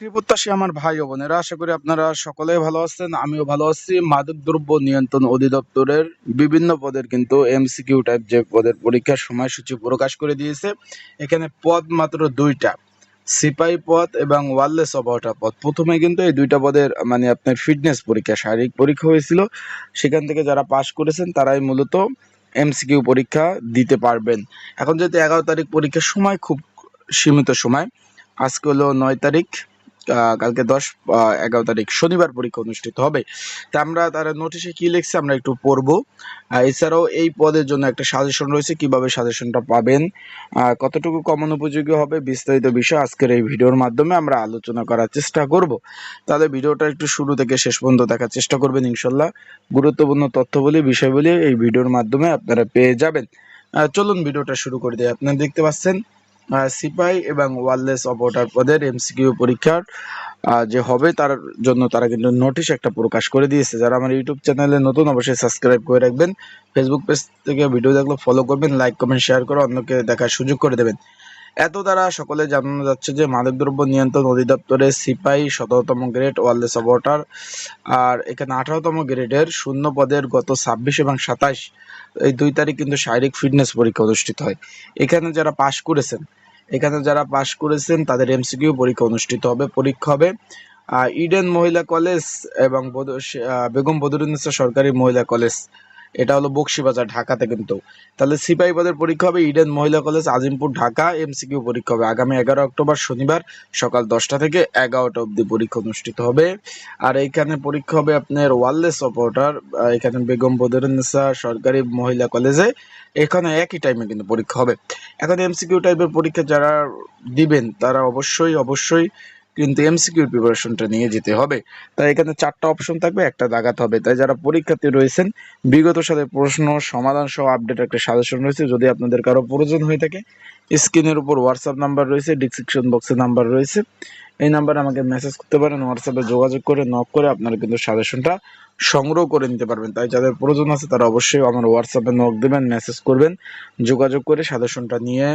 চাকরি প্রত্যাশী আমার ভাই ও বোনেরা, আশা করি আপনারা সকলে ভালো আছেন, আমিও ভালো আছি। মাদক দ্রব্য নিয়ন্ত্রণ অধিদপ্তরের বিভিন্ন পদের কিন্তু এমসিকিউ টাইপ যে পদের পরীক্ষার সময়সূচি প্রকাশ করে দিয়েছে। এখানে পদ মাত্র দুইটা, সিপাহি পদ এবং ওয়ারলেস অপারেটর পদ। প্রথমে কিন্তু এই দুইটা পদের মানে আপনার ফিটনেস পরীক্ষা, শারীরিক পরীক্ষা হয়েছিল। সেখান থেকে যারা পাশ করেছেন, তারাই মূলত এমসিকিউ পরীক্ষা দিতে পারবেন। এখন যেহেতু এগারো তারিখ পরীক্ষার সময়, খুব সীমিত সময়, আজকে হলো নয় তারিখ। কালকে দশ এগারো তারিখ শনিবার পরীক্ষা অনুষ্ঠিত হবে। তা আমরা তারা নোটিশে কি লিখছে আমরা একটু পড়ব। এছাড়াও এই পদের জন্য একটা সাজেশন রয়েছে, কীভাবে সাজেশনটা পাবেন কতটুকু কমন উপযোগী হবে বিস্তারিত বিষয় আজকের এই ভিডিওর মাধ্যমে আমরা আলোচনা করার চেষ্টা করব। তাদের ভিডিওটা একটু শুরু থেকে শেষ পর্যন্ত দেখার চেষ্টা করবেন ইনশাল্লাহ গুরুত্বপূর্ণ তথ্যবলী, বিষয়বলী এই ভিডিওর মাধ্যমে আপনারা পেয়ে যাবেন। চলুন ভিডিওটা শুরু করে দিই। আপনারা দেখতে পাচ্ছেন সিপাহি এবং ওয়ারলেস অপারেটর পদের এমসিকিউ পরীক্ষার যে হবে তার জন্য তারা কিন্তু নোটিশ একটা প্রকাশ করে দিয়েছে। যারা আমার ইউটিউব চ্যানেলে নতুন অবশ্যই সাবস্ক্রাইব করে রাখবেন। ফেসবুক পেজ থেকে ভিডিও দেখলে ফলো করবেন লাইক কমেন্ট শেয়ার করে অন্যকে দেখার সুযোগ করে দেবেন। এত দ্বারা সকলে জানানো যাচ্ছে যে মাদকদ্রব্য নিয়ন্ত্রণ অধিদপ্তরের সিপাই সতেরোতম গ্রেড ওয়ারলেস অপারেটর আর এখানে আঠারোতম গ্রেডের শূন্য পদের গত ছাব্বিশ এবং সাতাশ, এই দুই তারিখ কিন্তু শারীরিক ফিটনেস পরীক্ষা অনুষ্ঠিত হয়। এখানে যারা পাশ করেছেন এখানে যারা পাশ করেছেন, তাদের এমসিকিউ পরীক্ষা অনুষ্ঠিত হবে, পরীক্ষা হবে। ইডেন মহিলা কলেজ এবং বেগম বদরুন্নেসা সরকারি মহিলা কলেজ। এটা হলো বক্সিবাজার, ঢাকাতে কিন্তু। তাহলে সিপাহী পদের পরীক্ষা হবে, ইডেন মহিলা কলেজ, আজিমপুর, ঢাকা, এমসিকিউ পরীক্ষা হবে। আগামী এগারো অক্টোবর শনিবার সকাল দশটা থেকে এগারোটা অবধি পরীক্ষা অনুষ্ঠিত হবে। আর এইখানে পরীক্ষা হবে আপনার ওয়ারলেস অপারেটর এখানে বেগম বদরুন্নেসা সরকারি মহিলা কলেজে। এখানে একই টাইমে কিন্তু পরীক্ষা হবে। এখন এমসিকিউ টাইপের পরীক্ষা যারা দিবেন, তারা অবশ্যই অবশ্যই কিন্তু এমসিকিউ প্রিপারেশনটা নিয়ে যেতে হবে। তাই এখানে চারটা অপশন থাকবে, একটা দাগাতে হবে। তাই যারা পরীক্ষার্থী রয়েছেন, বিগত সালের প্রশ্ন, সমাধান সহ আপডেট একটা সাজেশন রয়েছে। যদি আপনাদের কারও প্রয়োজন হয়ে থাকে স্ক্রিনের উপর হোয়াটসঅ্যাপ নাম্বার রয়েছে ডিসক্রিপশন বক্সে নাম্বার রয়েছে। এই নাম্বারে আমাকে মেসেজ করতে পারেন হোয়াটসঅ্যাপে যোগাযোগ করে নক করে আপনারা কিন্তু সাজেশনটা সংগ্রহ করে নিতে পারবেন। তাই যাদের প্রয়োজন আছে, তারা অবশ্যই আমার হোয়াটসঅ্যাপে নক দেবেন মেসেজ করবেন, যোগাযোগ করে সাজেশনটা নিয়ে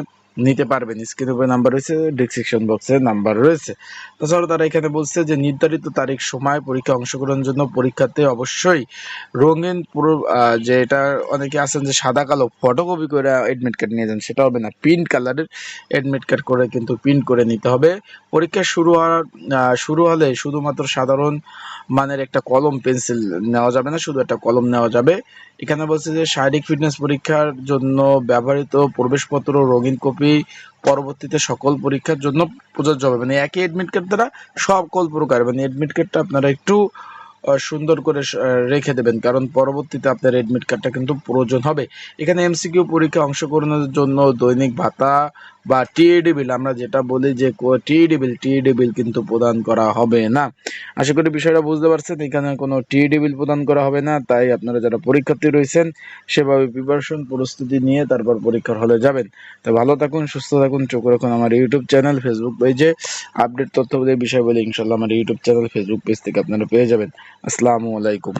নিতে পারবেন। স্ক্রিনের উপরে নাম্বার রয়েছে ডিসক্রিপশন বক্সে নাম্বার রয়েছে। তাছাড়া তারা এখানে বলছে যে, নির্ধারিত তারিখ, সময়, পরীক্ষা অংশগ্রহণের জন্য পরীক্ষাতে অবশ্যই রঙিন পুরো যে এটা অনেকে আছেন যে সাদা, কালো ফটোকপি করে অ্যাডমিট কার্ড নিয়ে যান, সেটা হবে না। প্রিন্ট কালারের অ্যাডমিট কার্ড করে কিন্তু প্রিন্ট করে নিতে হবে। পরীক্ষা শুরু হওয়ার শুরু হলে শুধুমাত্র সাধারণ মানের একটা কলম পেন্সিল নেওয়া যাবে না, শুধু একটা কলম নেওয়া যাবে। এখানে বলছে যে, শারীরিক ফিটনেস পরীক্ষার জন্য ব্যবহৃত প্রবেশপত্র, রঙিন কপি পরবর্তীতে সকল পরীক্ষার জন্য প্রযোজ্য হবে। মানে একই অ্যাডমিট কার্ড দ্বারা সকল প্রকার মানে অ্যাডমিট কার্ডটা আপনারা একটু সুন্দর করে রেখে দেবেন। কারণ পরবর্তীতে আপনার অ্যাডমিট কার্ডটা কিন্তু প্রয়োজন হবে। এখানে এমসিকিউ পরীক্ষা অংশগ্রহণের জন্য দৈনিক ভাতা বা টিএডি বিল আমরা যেটা বলি যে টিএডি বিল টিএডি বিল কিন্তু প্রদান করা হবে না। আশা করি বিষয়টা বুঝতে পারছেন, এখানে কোনো টিএডি বিল প্রদান করা হবে না, তাই আপনারা যারা পরীক্ষার্থী রয়েছেন, সেভাবে প্রিপারেশন প্রস্তুতি নিয়ে তারপর পরীক্ষার হলে যাবেন। তো ভালো থাকুন, সুস্থ থাকুন, চোখ রাখুন আমার ইউটিউব চ্যানেল ফেসবুক পেজে আপডেট তথ্য বিষয় বলে ইনশাল্লাহ আমার ইউটিউব চ্যানেল ফেসবুক পেজ থেকে আপনারা পেয়ে যাবেন। আসসালামু আলাইকুম।